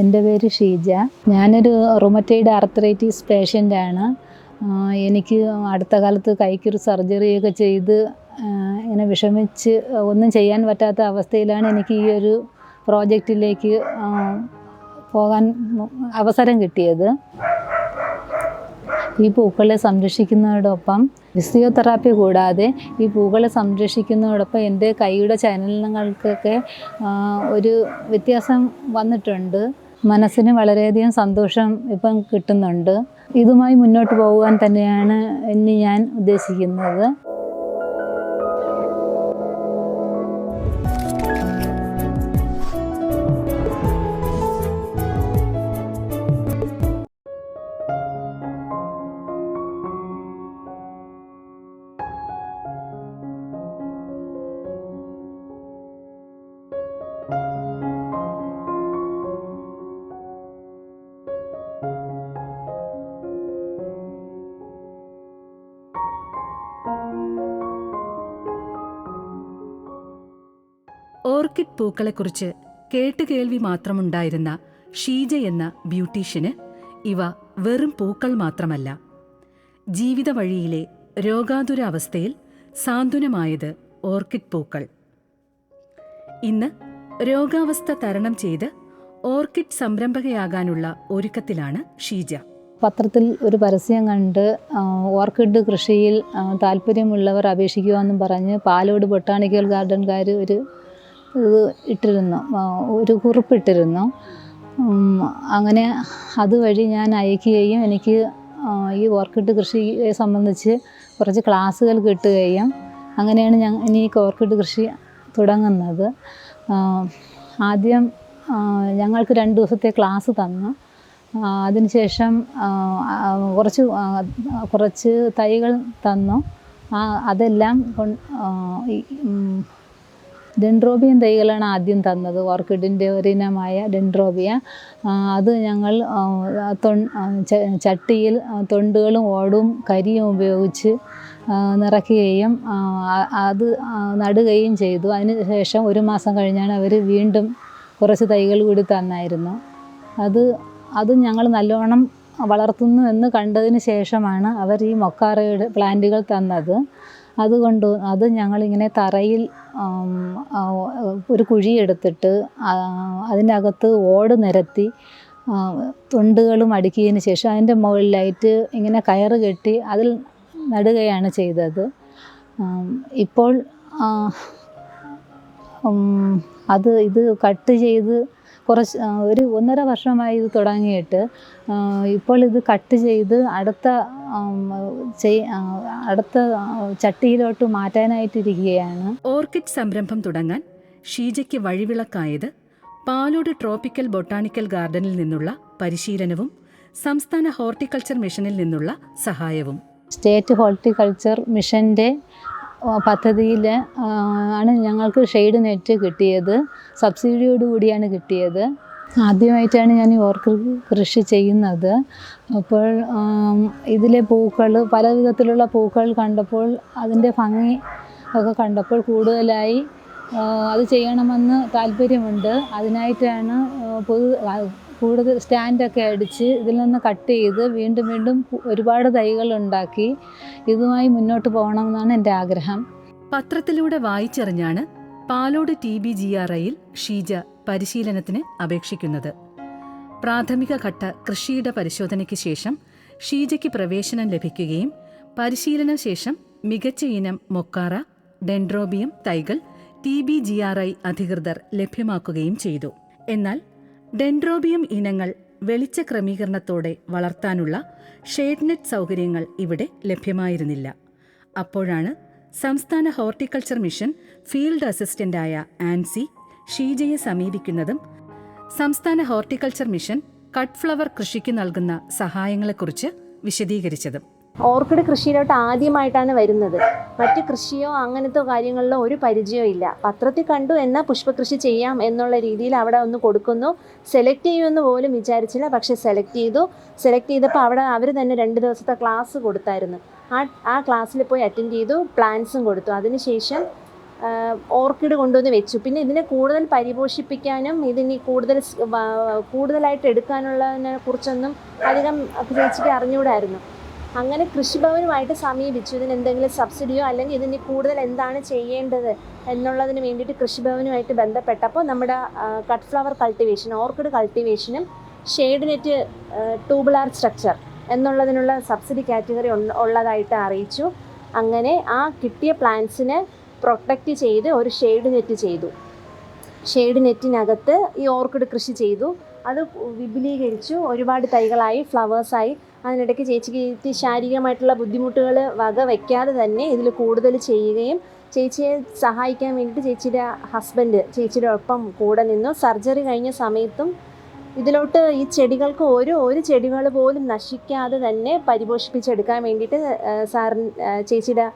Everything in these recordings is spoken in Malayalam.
എന്റെ പേര് ഷീജ. ഞാനൊരു റൊമറ്റൈഡ് ആർത്രൈറ്റീസ് പേഷ്യന്റാണ് എനിക്ക് അടുത്ത കാലത്ത് കൈക്കൊരു സർജറിയൊക്കെ ചെയ്ത് എന്നെ വിഷമിച്ച് ഒന്നും ചെയ്യാൻ പറ്റാത്ത അവസ്ഥയിലാണ് എനിക്ക് ഈ ഒരു പ്രോജക്റ്റിലേക്ക് പോകാൻ അവസരം കിട്ടിയത്. ഈ പൂക്കളെ സംരക്ഷിക്കുന്നതോടൊപ്പം ഫിസിയോതെറാപ്പി കൂടാതെ ഈ പൂക്കളെ സംരക്ഷിക്കുന്നതോടൊപ്പം എന്റെ കൈയുടെ ചലനങ്ങൾക്കൊക്കെ ഒരു വ്യത്യാസം വന്നിട്ടുണ്ട്. മനസ്സിന് വളരെയധികം സന്തോഷം ഇപ്പം കിട്ടുന്നുണ്ട്. ഇതുമായി മുന്നോട്ട് പോകുവാൻ തന്നെയാണ് ഇനി ഞാൻ ഉദ്ദേശിക്കുന്നത്. പൂക്കളെക്കുറിച്ച് കേട്ടുകേൾവി മാത്രമുണ്ടായിരുന്ന ഷീജ എന്ന ബ്യൂട്ടീഷ്യന് ഇവ വെറും പൂക്കൾ മാത്രമല്ല. ജീവിത വഴിയിലെ രോഗാതുര അവസ്ഥയിൽ സാന്ത്വനമായത് ഓർക്കിഡ് പൂക്കൾ. ഇന്ന് രോഗാവസ്ഥ തരണം ചെയ്ത് ഓർക്കിഡ് സംരംഭകയാകാനുള്ള ഒരുക്കത്തിലാണ് ഷീജ. പത്രത്തിൽ ഒരു പരസ്യം കണ്ട് ഓർക്കിഡ് കൃഷിയിൽ താല്പര്യമുള്ളവർ അപേക്ഷിക്കുക എന്നും പറഞ്ഞ് പാലോട് ബൊട്ടാണിക്കൽ ഗാർഡൻകാർ ഒരു ഇത് ഇട്ടിരുന്നു. ഒരു കുറിപ്പിട്ടിരുന്നു. അങ്ങനെ അതുവഴി ഞാൻ അയക്കുകയും എനിക്ക് ഈ ഓർക്കിഡ് കൃഷിയെ സംബന്ധിച്ച് കുറച്ച് ക്ലാസ്സുകൾ കിട്ടുകയും അങ്ങനെയാണ് ഞാൻ ഇനി ഈ ഓർക്കിഡ് കൃഷി തുടങ്ങുന്നത്. ആദ്യം ഞങ്ങൾക്ക് രണ്ട് ദിവസത്തെ ക്ലാസ് തന്നു. അതിനുശേഷം കുറച്ച് കുറച്ച് തൈകൾ തന്നു. അതെല്ലാം ഡെൻഡ്രോബിയൻ തൈകളാണ് ആദ്യം തന്നത്. ഓർക്കിഡിന്റെ ഒരിനമായ ഡെൻഡ്രോബിയ അത് ഞങ്ങൾ ചട്ടിയിൽ തൊണ്ടുകളും ഓടും കരിയും ഉപയോഗിച്ച് നിറയ്ക്കുകയും അത് നടുകയും ചെയ്തു. അതിന് ശേഷം ഒരു മാസം കഴിഞ്ഞാണ് അവർ വീണ്ടും കുറച്ച് തൈകൾ കൂടി തന്നായിരുന്നു. അത് അത് ഞങ്ങൾ നല്ലോണം വളർത്തുന്നു എന്ന് കണ്ടതിന് ശേഷമാണ് അവർ ഈ മൊക്കാറയുടെ പ്ലാന്റുകൾ തന്നത്. അതുകൊണ്ട് അത് ഞങ്ങളിങ്ങനെ തറയിൽ ഒരു കുഴിയെടുത്തിട്ട് അതിനകത്ത് ഓട് നിരത്തി തൊണ്ടുകളും അടുക്കിയതിന് ശേഷം അതിന്റെ മുകളിലായിട്ട് ഇങ്ങനെ കയറ് കെട്ടി അതിൽ നടുകയാണ് ചെയ്തത്. ഇപ്പോൾ അത് ഇത് കട്ട് ചെയ്ത് കുറച്ച് ഒരു ഒന്നര വർഷമായി ഇത് തുടങ്ങിയിട്ട് ഇപ്പോൾ ഇത് കട്ട് ചെയ്ത് അടുത്ത അടുത്ത ചട്ടിയിലോട്ട് മാറ്റാനായിട്ടിരിക്കുകയാണ്. ഓർക്കിഡ് സംരംഭം തുടങ്ങാൻ ഷീജയ്ക്ക് വഴിവിളക്കായത് പാലോട് ട്രോപ്പിക്കൽ ബൊട്ടാണിക്കൽ ഗാർഡനിൽ നിന്നുള്ള പരിശീലനവും സംസ്ഥാന ഹോർട്ടിക്കൾച്ചർ മിഷനിൽ നിന്നുള്ള സഹായവും. സ്റ്റേറ്റ് ഹോർട്ടിക്കൾച്ചർ മിഷന്റെ പദ്ധതിയിൽ ആണ് ഞങ്ങൾക്ക് ഷെയ്ഡ് നെറ്റ് കിട്ടിയത്. സബ്സിഡിയോട് കൂടിയാണ് കിട്ടിയത്. ആദ്യമായിട്ടാണ് ഞാൻ ഈ ഓർക്കിഡ് കൃഷി ചെയ്യുന്നത്. അപ്പോൾ ഇതിലെ പൂക്കൾ പല വിധത്തിലുള്ള പൂക്കൾ കണ്ടപ്പോൾ അതിന്റെ ഭംഗി ഒക്കെ കണ്ടപ്പോൾ കൂടുതലായി അത് ചെയ്യണമെന്ന് താല്പര്യമുണ്ട്. അതിനായിട്ടാണ് പൊതു കൂടുതൽ സ്റ്റാൻഡൊക്കെ അടിച്ച് ഇതിൽ നിന്ന് കട്ട് ചെയ്ത് വീണ്ടും വീണ്ടും ഒരുപാട് തൈകൾ ഉണ്ടാക്കി ഇതുമായി മുന്നോട്ട് പോകണമെന്നാണ് എന്റെ ആഗ്രഹം. പത്രത്തിലൂടെ വായിച്ചറിഞ്ഞാണ് Palode T B G R ഐയിൽ ഷീജ പരിശീലനത്തിന് അപേക്ഷിക്കുന്നത്. പ്രാഥമിക ഘട്ട കൃഷിയുടെ പരിശോധനയ്ക്ക് ശേഷം ഷീജയ്ക്ക് പ്രവേശനം ലഭിക്കുകയും പരിശീലന ശേഷം മികച്ച ഇനം മൊക്കാറ ഡെൻഡ്രോബിയം തൈകൾ T B G R I അധികൃതർ ലഭ്യമാക്കുകയും ചെയ്തു. എന്നാൽ ഡെൻഡ്രോബിയം ഇനങ്ങൾ വെളിച്ച ക്രമീകരണത്തോടെ വളർത്താനുള്ള ഷെയ്ഡ് നെറ്റ് സൗകര്യങ്ങൾ ഇവിടെ ലഭ്യമായിരുന്നില്ല. അപ്പോഴാണ് സംസ്ഥാന ഹോർട്ടിക്കൾച്ചർ മിഷൻ ഫീൽഡ് അസിസ്റ്റന്റായ ആൻസി ഷീജയെ സമീപിക്കുന്നതും സംസ്ഥാന ഹോർട്ടിക്കൾച്ചർ മിഷൻ കട്ട് ഫ്ലവർ കൃഷിക്ക് നൽകുന്ന സഹായങ്ങളെക്കുറിച്ച് വിശദീകരിച്ചതും. ഓർക്കിഡ് കൃഷിയിലോട്ട് ആദ്യമായിട്ടാണ് വരുന്നത്. മറ്റ് കൃഷിയോ അങ്ങനത്തെ കാര്യങ്ങളിലോ ഒരു പരിചയവും ഇല്ല. പത്രത്തിൽ കണ്ടു എന്നാൽ പുഷ്പകൃഷി ചെയ്യാം എന്നുള്ള രീതിയിൽ അവിടെ ഒന്ന് കൊടുക്കുന്നു. സെലക്ട് ചെയ്യുമെന്ന് പോലും വിചാരിച്ചില്ല. പക്ഷേ സെലക്ട് ചെയ്തു. സെലക്ട് ചെയ്തപ്പോൾ അവിടെ അവർ തന്നെ രണ്ട് ദിവസത്തെ ക്ലാസ് കൊടുത്തായിരുന്നു. ആ ആ ക്ലാസ്സിൽ പോയി അറ്റൻഡ് ചെയ്തു. പ്ലാൻസും കൊടുത്തു. അതിനുശേഷം ഓർക്കിഡ് കൊണ്ടുവന്ന് വെച്ചു. പിന്നെ ഇതിനെ കൂടുതൽ പരിപോഷിപ്പിക്കാനും ഇതിനി കൂടുതൽ കൂടുതലായിട്ട് എടുക്കാനുള്ളതിനെ കുറിച്ചൊന്നും അധികം ചേച്ചിക്ക് അറിഞ്ഞുകൂടായിരുന്നു അങ്ങനെ കൃഷിഭവനുമായിട്ട് സമീപിച്ചു. ഇതിന് എന്തെങ്കിലും സബ്സിഡിയോ അല്ലെങ്കിൽ ഇതിന് കൂടുതൽ എന്താണ് ചെയ്യേണ്ടത് എന്നുള്ളതിന് വേണ്ടിയിട്ട് കൃഷിഭവനുമായിട്ട് ബന്ധപ്പെട്ടപ്പോൾ നമ്മുടെ കട്ട് ഫ്ലവർ കൾട്ടിവേഷൻ ഓർക്കിഡ് കൾട്ടിവേഷനും ഷെയ്ഡ് നെറ്റ് ട്യൂബുലാർ സ്ട്രക്ചർ എന്നുള്ളതിനുള്ള സബ്സിഡി കാറ്റഗറി ഉള്ളതായിട്ട് അറിയിച്ചു. അങ്ങനെ ആ കിട്ടിയ പ്ലാന്റ്സിനെ പ്രൊട്ടക്റ്റ് ചെയ്ത് ഒരു ഷെയ്ഡ് നെറ്റ് ചെയ്തു. ഷെയ്ഡ് നെറ്റിനകത്ത് ഈ ഓർക്കിഡ് കൃഷി ചെയ്തു. അത് വിപുലീകരിച്ചു. ഒരുപാട് തൈകളായി ഫ്ലവേഴ്സായി അതിനിടയ്ക്ക് ചേച്ചിക്ക് ശാരീരികമായിട്ടുള്ള ബുദ്ധിമുട്ടുകൾ വക വയ്ക്കാതെ തന്നെ ഇതിൽ കൂടുതൽ ചെയ്യുകയും ചേച്ചിയെ സഹായിക്കാൻ വേണ്ടിയിട്ട് ചേച്ചിയുടെ ഹസ്ബൻഡ് ചേച്ചിയുടെ ഒപ്പം കൂടെ നിന്നു. സർജറി കഴിഞ്ഞ സമയത്തും ഇതിലോട്ട് ഈ ചെടികൾക്ക് ഓരോ ഒരു ചെടികൾ പോലും നശിക്കാതെ തന്നെ പരിപോഷിപ്പിച്ചെടുക്കാൻ വേണ്ടിയിട്ട് സാറിൻ ചേച്ചിയുടെ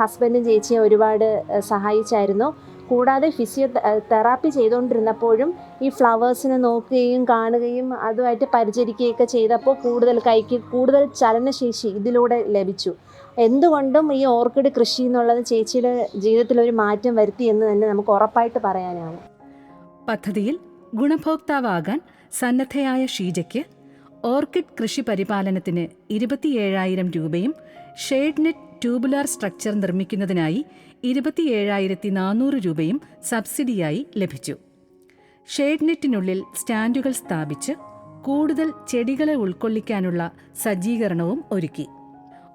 ഹസ്ബൻഡും ചേച്ചിയെ ഒരുപാട് സഹായിച്ചായിരുന്നു. കൂടാതെ ഫിസിയോ തെറാപ്പി ചെയ്തുകൊണ്ടിരുന്നപ്പോഴും ഈ ഫ്ലവേഴ്സിനെ നോക്കുകയും കാണുകയും അതുമായിട്ട് പരിചരിക്കുകയൊക്കെ ചെയ്തപ്പോൾ കൂടുതൽ കൈക്ക് കൂടുതൽ ചലനശേഷി ഇതിലൂടെ ലഭിച്ചു. എന്തുകൊണ്ടും ഈ ഓർക്കിഡ് കൃഷി എന്നുള്ളത് ചേച്ചിയുടെ ജീവിതത്തിൽ ഒരു മാറ്റം വരുത്തി എന്ന് തന്നെ നമുക്ക് ഉറപ്പായിട്ട് പറയാനാവും പദ്ധതിയിൽ ഗുണഭോക്താവാകാൻ സന്നദ്ധയായ ഷീജയ്ക്ക് ഓർക്കിഡ് കൃഷി പരിപാലനത്തിന് ഇരുപത്തിയേഴായിരം രൂപയും ഷെയ്ഡ് നെറ്റ് ട്യൂബുലാർ സ്ട്രക്ചർ നിർമ്മിക്കുന്നതിനായി ഇരുപത്തിയേഴായിരത്തി നാനൂറ് രൂപയും സബ്സിഡിയായി ലഭിച്ചു. ഷെയ്ഡ് നെറ്റിനുള്ളിൽ സ്റ്റാൻഡുകൾ സ്ഥാപിച്ച് കൂടുതൽ ചെടികളെ ഉൾക്കൊള്ളിക്കാനുള്ള സജ്ജീകരണവും ഒരുക്കി.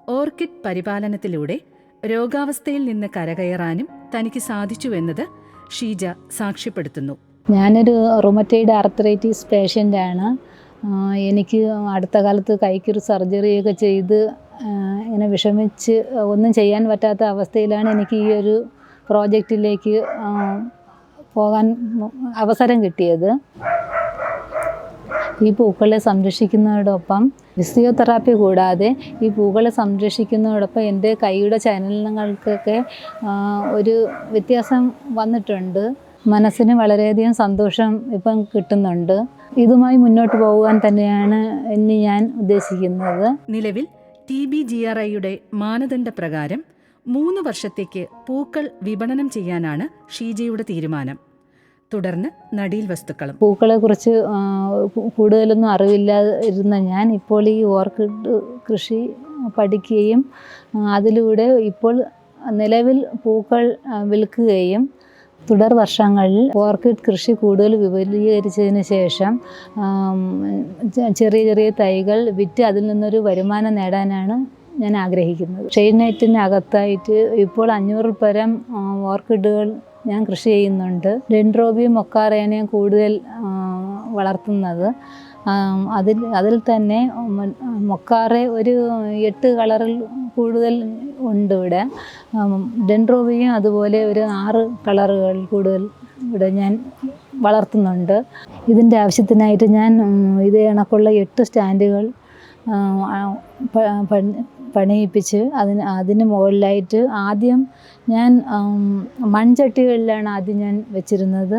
ഓർക്കിഡ് പരിപാലനത്തിലൂടെ രോഗാവസ്ഥയിൽ നിന്ന് കരകയറാനും തനിക്ക് സാധിച്ചുവെന്നത് ഷീജ സാക്ഷ്യപ്പെടുത്തുന്നു. ഞാനൊരു റൊമറ്റൈഡ് ആർത്രൈറ്റിസ് പേഷ്യന്റാണ് എനിക്ക് അടുത്ത കാലത്ത് കൈക്കൊരു സർജറിയൊക്കെ ചെയ്ത് ഇങ്ങനെ വിഷമിച്ച് ഒന്നും ചെയ്യാൻ പറ്റാത്ത അവസ്ഥയിലാണ് എനിക്ക് ഈ ഒരു പ്രോജക്റ്റിലേക്ക് പോകാൻ അവസരം കിട്ടിയത്. ഈ പൂക്കളെ സംരക്ഷിക്കുന്നതോടൊപ്പം ഫിസിയോതെറാപ്പി കൂടാതെ ഈ പൂക്കളെ സംരക്ഷിക്കുന്നതോടൊപ്പം എന്റെ കൈയുടെ ചലനങ്ങൾക്കൊക്കെ ഒരു വ്യത്യാസം വന്നിട്ടുണ്ട്. മനസ്സിന് വളരെയധികം സന്തോഷം ഇപ്പം കിട്ടുന്നുണ്ട്. ഇതുമായി മുന്നോട്ട് പോകുവാൻ തന്നെയാണ് ഇനി ഞാൻ ഉദ്ദേശിക്കുന്നത്. നിലവിൽ ടി ബി ജി ആർ ഐയുടെ മാനദണ്ഡപ്രകാരം മൂന്ന് വർഷത്തേക്ക് പൂക്കൾ വിപണനം ചെയ്യാനാണ് ഷീജയുടെ തീരുമാനം. തുടർന്ന് നടീൽ വസ്തുക്കളും. പൂക്കളെ കുറിച്ച് കൂടുതലൊന്നും അറിവില്ലാതിരുന്ന ഞാൻ ഇപ്പോൾ ഈ ഓർക്കിഡ് കൃഷി പഠിക്കുകയും അതിലൂടെ ഇപ്പോൾ നിലവിൽ പൂക്കൾ വിൽക്കുകയും തുടർ വർഷങ്ങളിൽ ഓർക്കിഡ് കൃഷി കൂടുതൽ വിപുലീകരിച്ചതിന് ശേഷം ചെറിയ ചെറിയ തൈകൾ വിറ്റ് അതിൽ നിന്നൊരു വരുമാനം നേടാനാണ് ഞാൻ ആഗ്രഹിക്കുന്നത്. ഷെയ്ഡ് നെറ്റിനകത്തായിട്ട് ഇപ്പോൾ അഞ്ഞൂറിൽ പരം ഓർക്കിഡുകൾ ഞാൻ കൃഷി ചെയ്യുന്നുണ്ട്. ഡെൻഡ്രോബിയും മൊക്കാറേനയും കൂടുതൽ വളർത്തുന്നത്. അതിൽ അതിൽ തന്നെ മൊക്കാറെ ഒരു എട്ട് കളറിൽ കൂടുതൽ ഉണ്ട് ഇവിടെ. ഡെൻഡ്രോബിയും അതുപോലെ ഒരു ആറ് കളറുകൾ കൂടുതൽ ഇവിടെ ഞാൻ വളർത്തുന്നുണ്ട്. ഇതിന്റെ ആവശ്യത്തിനായിട്ട് ഞാൻ ഇതേ കണക്കുള്ള എട്ട് സ്റ്റാൻഡുകൾ പണിയിപ്പിച്ച് അതിന് അതിന് മുകളിലായിട്ട് ആദ്യം ഞാൻ മൺചട്ടികളിലാണ് ആദ്യം ഞാൻ വെച്ചിരുന്നത്.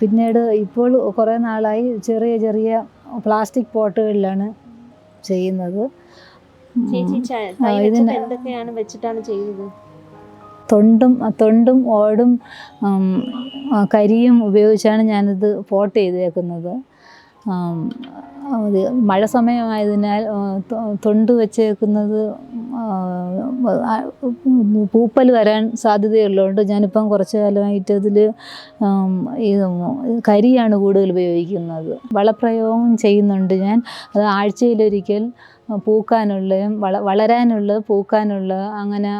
പിന്നീട് ഇപ്പോൾ കുറേ നാളായി ചെറിയ ചെറിയ പ്ലാസ്റ്റിക് പോട്ടുകളിലാണ് ചെയ്യുന്നത്. ഇതിന് എന്തൊക്കെയാണ് വെച്ചിട്ടാണ് തൊണ്ടും തൊണ്ടും ഓടും കരിയും ഉപയോഗിച്ചാണ് ഞാനിത് പോട്ട് ചെയ്തേക്കുന്നത്. മഴ സമയമായതിനാൽ തൊണ്ട് വെച്ചേക്കുന്നത് പൂപ്പൽ വരാൻ സാധ്യതയുള്ളതുകൊണ്ട് ഞാനിപ്പം കുറച്ച് കാലമായിട്ട് അതിൽ കരിയാണ് കൂടുതൽ ഉപയോഗിക്കുന്നത്. വളപ്രയോഗം ചെയ്യുന്നുണ്ട് ഞാൻ. അത് ആഴ്ചയിലൊരിക്കൽ പൂക്കാനുള്ളതും വള വളരാനുള്ള പൂക്കാനുള്ള അങ്ങനെ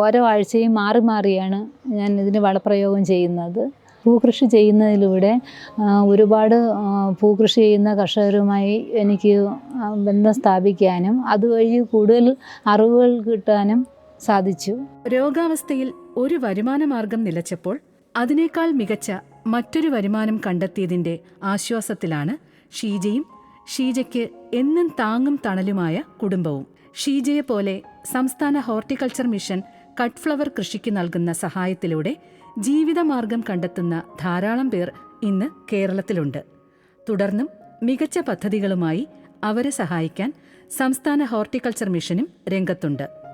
ഓരോ ആഴ്ചയും മാറി മാറിയാണ് ഞാൻ ഇതിന് വളപ്രയോഗം ചെയ്യുന്നത്. പൂക്കൃഷി ചെയ്യുന്നതിലൂടെ ഒരുപാട് പൂകൃഷി ചെയ്യുന്ന കർഷകരുമായി എനിക്ക് ബന്ധം സ്ഥാപിക്കാനും അതുവഴി കൂടുതൽ അറിവുകൾ കിട്ടാനും സാധിച്ചു. രോഗാവസ്ഥയിൽ ഒരു വരുമാന മാർഗം നിലച്ചപ്പോൾ അതിനേക്കാൾ മികച്ച മറ്റൊരു വരുമാനം കണ്ടെത്തിയതിന്റെ ആശ്വാസത്തിലാണ് ഷീജയും ഷീജയ്ക്ക് എന്നും താങ്ങും തണലുമായ കുടുംബവും. ഷീജയെ പോലെ സംസ്ഥാന ഹോർട്ടിക്കൾച്ചർ മിഷൻ കട്ട്ഫ്ലവർ കൃഷിക്ക് നൽകുന്ന സഹായത്തിലൂടെ ജീവിതമാർഗം കണ്ടെത്തുന്ന ധാരാളം പേർ ഇന്ന് കേരളത്തിലുണ്ട്. തുടർന്നും മികച്ച പദ്ധതികളുമായി അവരെ സഹായിക്കാൻ സംസ്ഥാന ഹോർട്ടിക്കൾച്ചർ മിഷനും രംഗത്തുണ്ട്.